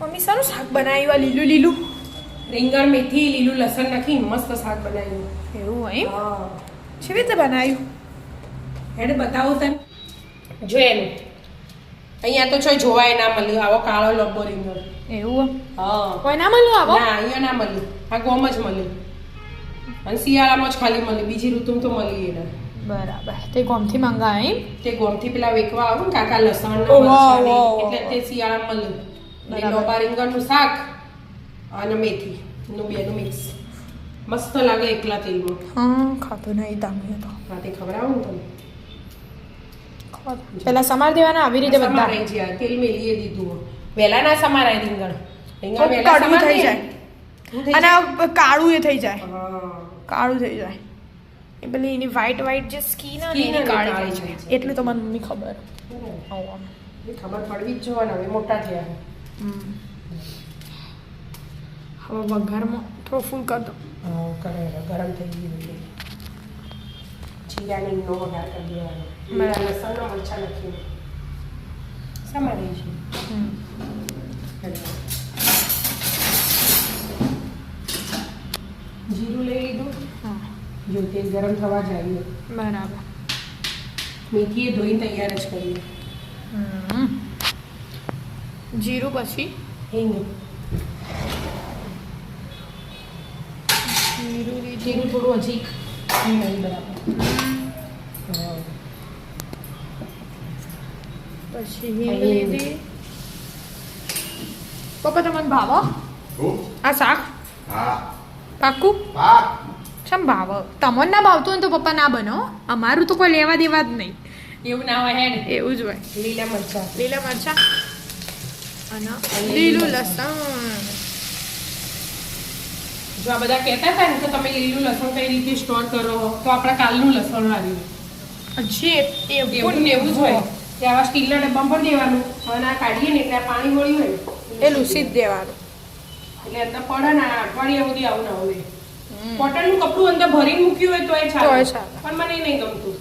Mummy સારું શાક બનાવ્યું આ લીલું લીલું. રીંગણ મેથી લીલું લસણ નાખી મસ્ત શાક બનાવ્યું. એવું હા. કેવી રીતે બનાવ્યું? એને બતાવું તને. જો એનું. અહીંયા તો છો જોવાય ના મળ્યું આવો કાળો લબ્બો રીંગણ. એવું હા. કોઈ ના મળ્યું આવો? ના અહીંયા ના મળ્યું. આ ગોમ જ મળ્યું. અને શિયાળામાં જ ખાલી મળે. બીજી ઋતુમાં તો મળી એને. બરાબર. તે ગોમથી મંગાવે એમ? તે ગોમથી પેલા વેકવા આવું કાકા લસણ. એટલે તે શિયાળામાં મળ્યું એટલે બરાબર. રીંગણનું શાક અને મેથી. નું બેનું મિક્સ. મસ્ત લાગે એકલા તેલમાં. હા ખાતો નહીં તમે તો. રાતે ખવડાવું ને તમે. પેલા સમાર દેવાના આવી રીતે બધા. તેલ મેલીએ દીધું વેલા ના સમારાય રીંગણ. રીંગણ વેલા સમાર થઈ જાય. અને કાળું એ થઈ જાય. હા. કાળું થઈ જાય. એ પેલી એની વ્હાઈટ વ્હાઈટ જે સ્કીન અને કાળી જાય. તો મને મમ્મી ખબર. ખબર પડવી જ જોવાના હવે મોટા થયા. હવે વઘારમાં થોડો ફૂલ કર દો હા કરે ગરમ થઈ ગયું એટલે જીરાની નો વઘાર કરી દેવાનો બરાબર. લસણનો મરચા નાખીને સમારી છે જીરું લઈ લીધું હા જો તેલ ગરમ થવા જાય બરાબર મેથી એ ધોઈને તૈયાર જ કરી હમ. જીરું પછી હિંગ. જીરું જીરું થોડું હજી બરાબર. પછી હિંગ હિંગ. લીધી પપ્પા તમને ભાવો? આ શાક? હા. પાક્કું? પાક. શમ ભાવ? તમને ના ભાવતું હોય ને તો પપ્પા ના બનો અમારું તો કોઈ લેવા દેવા જ નહીં. એવું ના હોય હેડ એવું જ હોય. લીલા મરચા. લીલા મરચા? લીલું લસણ. જો આ બધા કહેતા હતા ને કે તમે લીલું લસણ કઈ રીતે સ્ટોર કરો તો આપણા કાલનું લસણ આવ્યું જે એવું ને એવું જ હોય. કે આવા સ્ટીલના ડબ્બા ભરી દેવાનું અને આ કાઢીએ ને એટલે પાણી વળ્યું હોય. એ લૂસી જ દેવાનું. એટલે અંદર પડે ને અઠવાડિયા સુધી આવું ના હોય. કોટનનું કપડું અંદર ભરીને મૂક્યું હોય તો એ ચાલે. પણ મને નહીં ગમતું.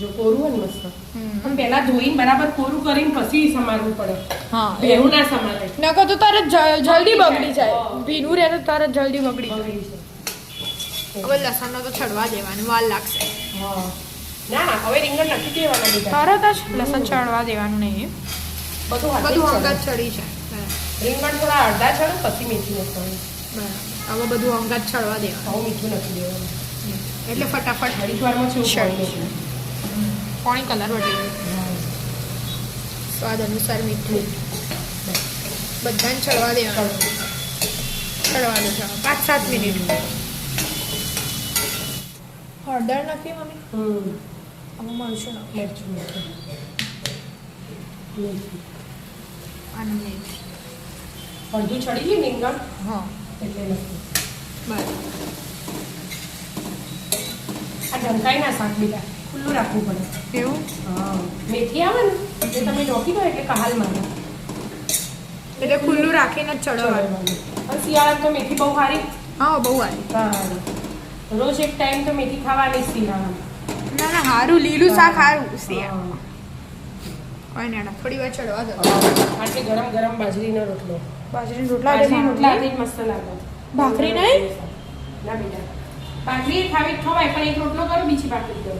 જો કોરું હોય ને મસ્ત. પણ પહેલા ધોઈને બરાબર કોરું કરીને પછી સમારવું પડે. હા એવું ના સમારે. નકર તો તારે જલ્દી બગડી જાય. ભીનું રહે તો તારે જલ્દી બગડી જાય. હવે લસણનો તો છડવા દેવાનું વાર લાગશે. ના ના હવે રીંગણ નથી દેવાના બીજા. તરત જ લસણ છડવા દેવાનું નહીં. બધું બધું જ ચડી. જાય. રીંગણ થોડા અડધા ચડે પછી મીઠું નાખવાનું બરાબર. હવે બધું અંગાત છડવા દેવાનું. મીઠું નથી દેવાનું. એટલે ફટાફટ ઘડીક વારમાં જાય. પાણી કલર વટી ગયો. સ્વાદ અનુસાર મીઠું. બધાને ચડવા દેવાનું. ચડવાનું છે પાંચ સાત મિનિટ. હળદર નથી મમ્મી? હમ. અમે મળશું ને મરચું અને. અડધું ચડી ગયું રીંગણ? હા. એટલે નથી બરાબર આ ઢંકાઈ ના શાક બીજા. ખુલ્લું રાખવું પડે. એવું? મેથી આવે ને? એટલે તમે નોખી દો એટલે કહાલ મારે એટલે ખુલ્લું રાખીને જ ચડવાનું શિયાળા શિયાળામાં તો મેથી બહુ સારી. હા બહુ સારી. રોજ એક ટાઈમ તો મેથી ખાવાની શિયાળામાં. ના ના સારું લીલું શાક સારું શિયાળામાં. કોઈ ના થોડી વાર ચડવા દો. આટલી ગરમ ગરમ બાજરીનો રોટલો. બાજરીનો રોટલા રોટલા મસ્ત લાગે. ભાખરી નહીં? ના બેટા. ભાખરી ખાવી ખવાય પણ એક રોટલો કરો બીજી ભાખરી કરો.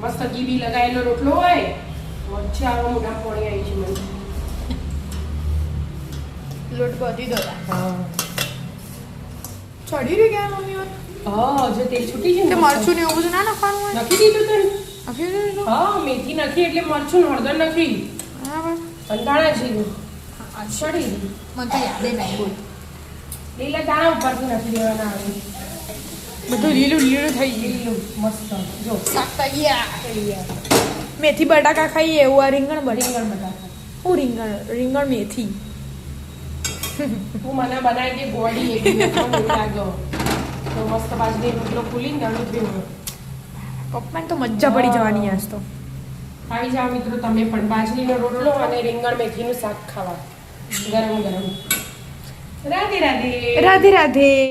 મસ્ત ઘી બી લગાવેલો રોટલો હોય વચ્ચે આવો મોટા પોણી આવી છે મને. લોટ બધી દો હા. ચડી રહી ગયા મમ્મી હા જો તેલ છૂટી છે ને મરચું ને એવું બધું ના નાખવાનું હોય? નાખી દીધું તને નાખી દીધું? હા મેથી નાખી એટલે મરચું ને હળદર નાખી. બરાબર. મને તો યાદે નહીં બોલ. લીલા દાણા ઉપરથી નથી દેવાના આવે બધું લીલું લીલું થઈ ગયું. લીલું મસ્ત. જો. મેથી બટાકા ખાઈએ એવું આ રીંગણ રીંગણ બટાકા. હું રીંગણ રીંગણ મેથી. હું મને બનાવી દે ગોળી એક લાગ્યો તો મસ્ત બાજરી રોટલો ફૂલીને ગળું પીવું પપ્પાને તો મજા પડી જવાની આજ તો. આવી જાઓ મિત્રો તમે પણ. બાજરીનો રોટલો અને રીંગણ મેથીનું શાક ખાવા. ગરમ ગરમ. राधे राधे. राधे राधे.